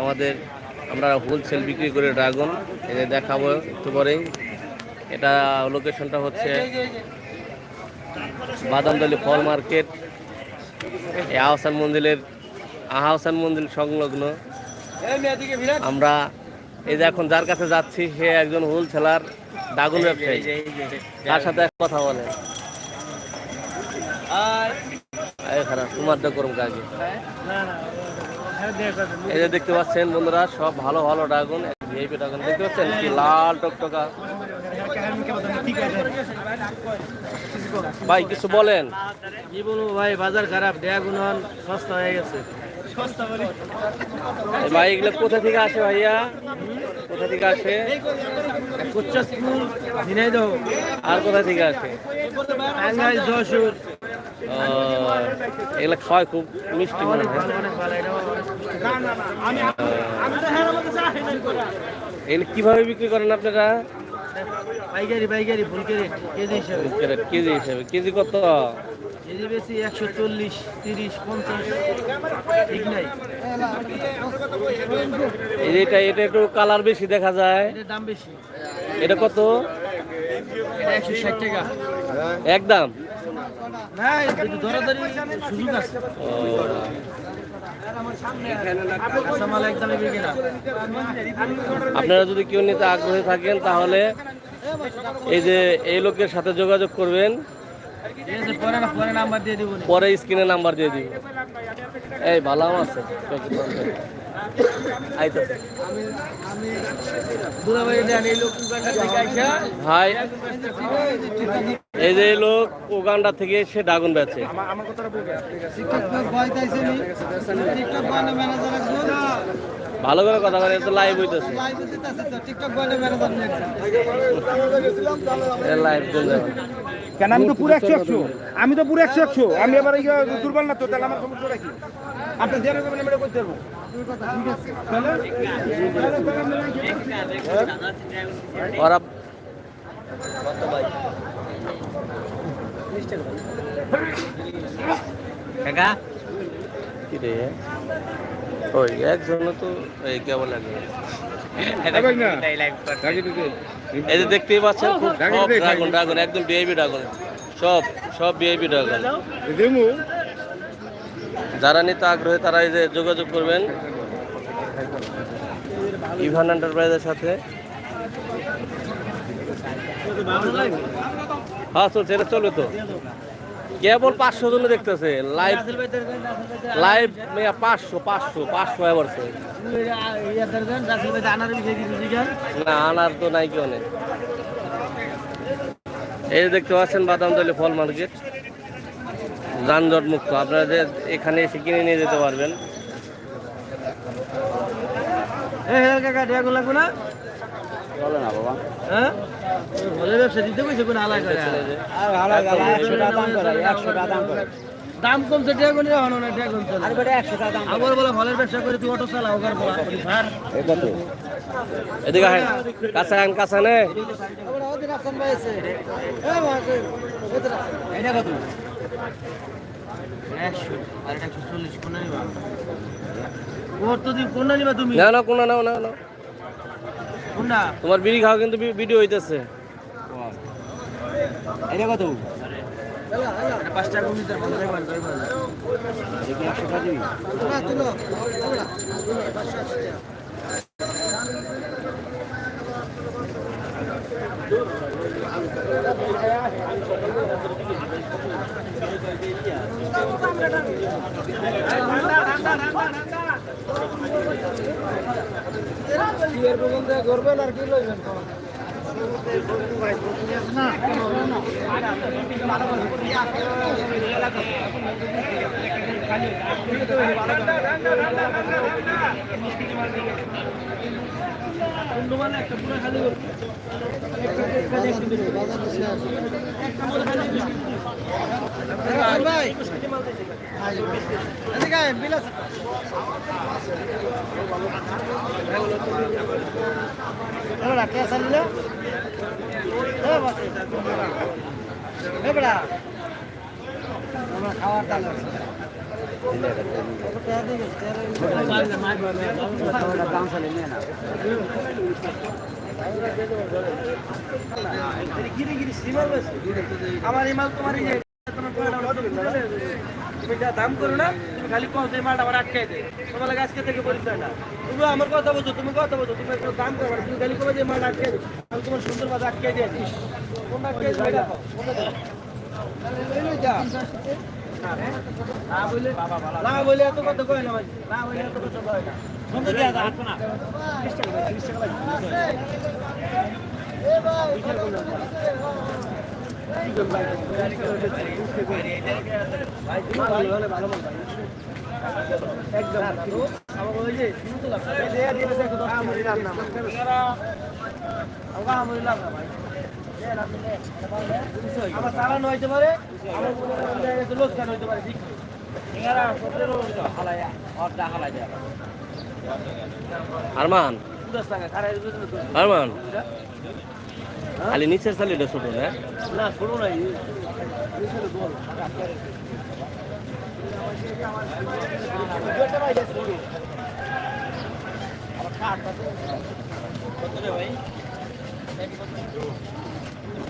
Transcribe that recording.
আমাদের আমরা হোলসেল বিক্রি করে ড্রাগন এটা দেখাবো একটু পরেই। এটা লোকেশনটা হচ্ছে বাদামদলি ফল মার্কেট। এই আহসান মন্দিরের আহসান মন্দির সংলগ্ন। আমরা এই যে এখন যার কাছে যাচ্ছি সে একজন হোলসেলার ড্রাগন ব্যবসায়ী। তার সাথে এক কথা বলে খারাপ তোমারটা করুন কাজে। এই যে দেখতে পাচ্ছেন বন্ধুরা সব ভালো ভালো ড্রাগন ভিআইপি ড্রাগন দেখতে পাচ্ছেন? কি লাল টকটকা। ভাই কিছু বলেন? কি বলব ভাই বাজার খারাপ ড্রাগন সস্তা হয়ে গেছে। ভাই এগুলো কোথা থেকে আসে ভাইয়া? কোথা থেকে আসে? আর কোথা থেকে আসে? যশোর। এগুলো খাওয়ায় খুব মিষ্টি মনে হয়। এগুলো কীভাবে বিক্রি করেন আপনারা? পাইকারি পাইকারি ফুলকারি কেজি হিসাবে। ক্যারেট কেজি হিসেবে। কেজি কত? কেজি বেশি একশো চল্লিশ তিরিশ পঞ্চাশ। ঠিক নাই। এটা এটা একটু কালার বেশি দেখা যায়। দাম বেশি। এটা কত? একশো ষাট টাকা। একদম? না একটু দরাদরি সুযোগ আছে। ও, কাঁচামাল একদমই বিক্রি না। আপনারা যদি কেউ নিতে আগ্রহী থাকেন তাহলে এই যে এই লোকের সাথে যোগাযোগ করবেন। পরে না নাম্বার দিয়ে দিব স্ক্রিনে নাম্বার দিয়ে দিব। এই ভালো আম আছে ভাই এই যে লোক উগান্ডা থেকে এসে ড্রাগন বেচে টিকটক বানে ম্যানেজার একজন ভালো করে কথা বলে তো লাইভ হইতেছে। লাইভ দিতেছে তো টিকটক বানে ম্যানেজার লাইভ চলে কেন আমি তো পুরো একশো একশো। আমি তো পুরো একশো একশো। আমি এবার এই দুর্বল না তো তাহলে আমার সমস্যা রাখি আপনি দিয়ে রাখবেন আমি করতে পারব। ওরা কাকা? কি রে? ওই একজন তো এই কেবল একজন। এই যে। দেখতেই পাচ্ছেন খুব সব ড্রাগন ড্রাগন একদম বিআইবি ড্রাগন সব সব বিআইবি ড্রাগন যারা নিতে আগ্রহী তারা এই যে যোগাযোগ করবেন। ইভান এন্টারপ্রাইজের সাথে। হ্যাঁ চলছে এটা চলবে তো। কেবল পাঁচশো জন দেখতেছে। লাইভ লাইভ লাইভ পাঁচশো পাঁচশো পাঁচশো এবার না আনার তো নাই কেউ নেই। এই যে দেখতে পাচ্ছেন বাদামতলি ফল মার্কেট। যানজট মুক্ত। আপনারা যে এখানে এসে কিনে নিয়ে যেতে পারবেন। কাকা চলে না বাবা। হ্যাঁ? ভালো ব্যবসা দিতে কইছে কোন আলাদা করে দাম কমছে ড্রাগন এর হনো না ড্রাগন চলে। আর বেটা 100 টাকা দাম আবার বলে ব্যবসা করে তুই অটো চালাও কর বলা স্যার এদিকে আসেন কাছে আন কাছে নে ওদিন ভাই আছে এ মাকে এটা কত? 100 আর 140 কোন নিবা ওর তো দিন কোন নিবা তুমি? না না কোনো না না না। তোমার বিড়ি খাওয়া কিন্তু ভিডিও হইতেছে। এটা কত? দিবি করবেন কি লইবেন আয়, বিলাস এবারে কে চালিলে এ বাসে। এবারে আমরা খাওয়ার দাম আছে। আমার এই মাল তোমার এই যে তোমার কয়টা মাল তুমি দেবে? যা দাম করো না তুমি খালি কম সেই মালটা আমার আটকাই দে তোমার লাগে আজকে থেকে পরিচয় না তুমি আমার কথা বলছো তুমি কথা বলছো তুমি একটু দাম করো তুমি খালি কবে যে মালটা আটকাই দে আমি তোমার সুন্দর মাথা আটকাই দিয়ে দিস কোনটা আটকাই দিবে দেখো না বলে এত কথা কয় না না বলে এত কথা কয় না সুন্দর দিয়া হাঁটবো না আমার চালানো আরমান। আরমান। খালি নিচের চালিটা ছোট না না ছোট নাই। ভাই?